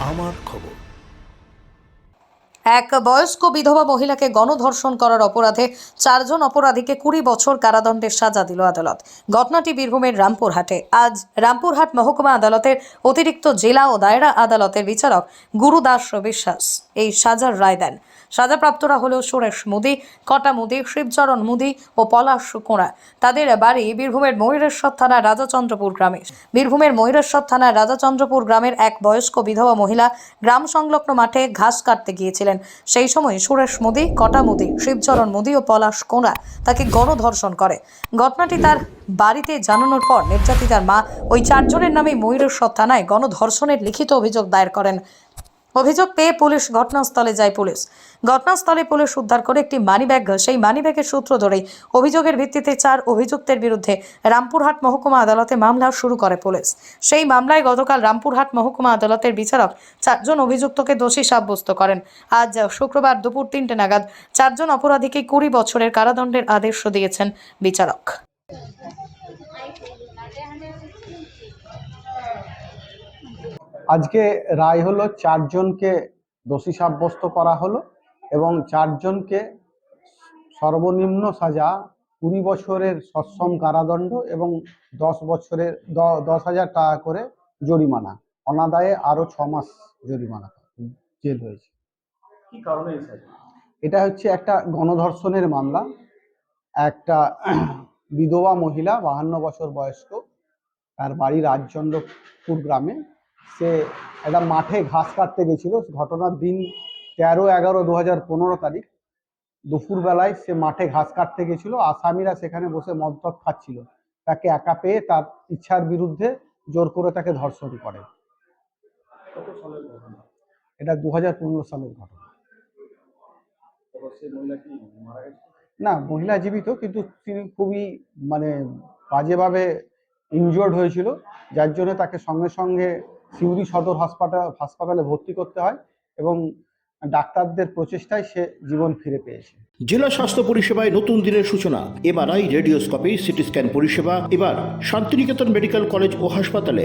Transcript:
আমার খবর। এক বয়স্ক বিধবা মহিলাকে গণধর্ষণ করার অপরাধে চারজন অপরাধীকে কুড়ি বছর কারাদণ্ডের সাজা দিল আদালত। ঘটনাটি বীরভূমের রামপুরহাটে। আজ রামপুরহাট মহকুমা আদালতের অতিরিক্ত জেলা ও দায়রা আদালতের বিচারক গুরুদাস বিশ্বাস এই সাজার রায় দেন। সাজাপ্রাপ্তরা হল সুরেশ মুদি, কটা মুদি, শিবচরণ মুদি ও পলাশ কোঁড়া। তাদের বাড়ি বীরভূমের ময়ূরেশ্বর থানার রাজাচন্দ্রপুর গ্রামে। বীরভূমের ময়ূরেশ্বর থানার রাজাচন্দ্রপুর গ্রামের এক বয়স্ক বিধবা মহিলা গ্রাম সংলগ্ন মাঠে ঘাস কাটতে গিয়েছিলেন। সেই সময় সুরেশ মোদী, কটা মোদী, শিবচরণ মোদী ও পলাশ কোঁড়া তাকে গণধর্ষণ করে। ঘটনাটি তার বাড়িতে জানানোর পর নির্যাতিতার মা ওই চারজনের নামে ময়ূরেশ্বর থানায় গণধর্ষণের লিখিত অভিযোগ দায়ের করেন। অভিযোগ পেয়ে পুলিশ ঘটনাস্থলে যায়। পুলিশ ঘটনাস্থলে পুলিশ উদ্ধার করে একটি মানিব্যাগ, সেই মানিব্যাগের সূত্র ধরেই অভিযোগের ভিত্তিতে চার অভিযুক্তের বিরুদ্ধে রামপুরহাট মহকুমা আদালতে মামলা শুরু করে পুলিশ। সেই মামলায় গতকাল রামপুরহাট মহকুমা আদালতের বিচারক চারজন অভিযুক্তকে দোষী সাব্যস্ত করেন। আজ শুক্রবার দুপুর তিনটে নাগাদ চারজন অপরাধীকে কুড়ি বছরের কারাদণ্ডের আদেশ দিয়েছেন বিচারক। আজকে রায় হলো চারজনকে দোষী সাব্যস্ত করা হলো এবং চারজনকে সর্বনিম্ন সাজা কুড়ি বছরের সশ্রম কারাদণ্ড এবং দশ বছরের দশ হাজার টাকা করে জরিমানা। অনাদায়ে আরও ছ মাস জরিমানা জেল হয়েছে। এটা হচ্ছে একটা গণধর্ষণের মামলা। একটা বিধবা মহিলা বাহান্ন বছর বয়স্ক তার বাড়ি রাজচন্দ্রপুর গ্রামে। সে একটা মাঠে ঘাস কাটতে গেছিল। ঘটনার দিন তেরো এগারো দু হাজার পনেরো তারিখ দুপুরবেলায় সে মাঠে ঘাস কাটতে গেছিল। আসামিরা সেখানে বসে মদ্যপ খাচ্ছিল। তাকে একা পেয়ে তার ইচ্ছার বিরুদ্ধে জোর করে তাকে ধর্ষণ করে। এটা দু হাজার পনেরো সালের ঘটনা। না, মহিলা জীবিত, কিন্তু তিনি খুবই মানে বাজেভাবে ইনজোর্ড হয়েছিল, যার জন্য তাকে সঙ্গে সঙ্গে সিউড়ি সদর হাসপাতাল হাসপাতালে ভর্তি করতে হয় এবং ডাক্তারদের প্রচেষ্টায় সে জীবন ফিরে পেয়েছে। জেলা স্বাস্থ্য পরিষেবায় নতুন দিনের সূচনা, এমআরআই, রেডিওস্কোপি সিটি স্ক্যান পরিষেবা, এবার শান্তিনিকেতন মেডিকেল কলেজ ও হাসপাতালে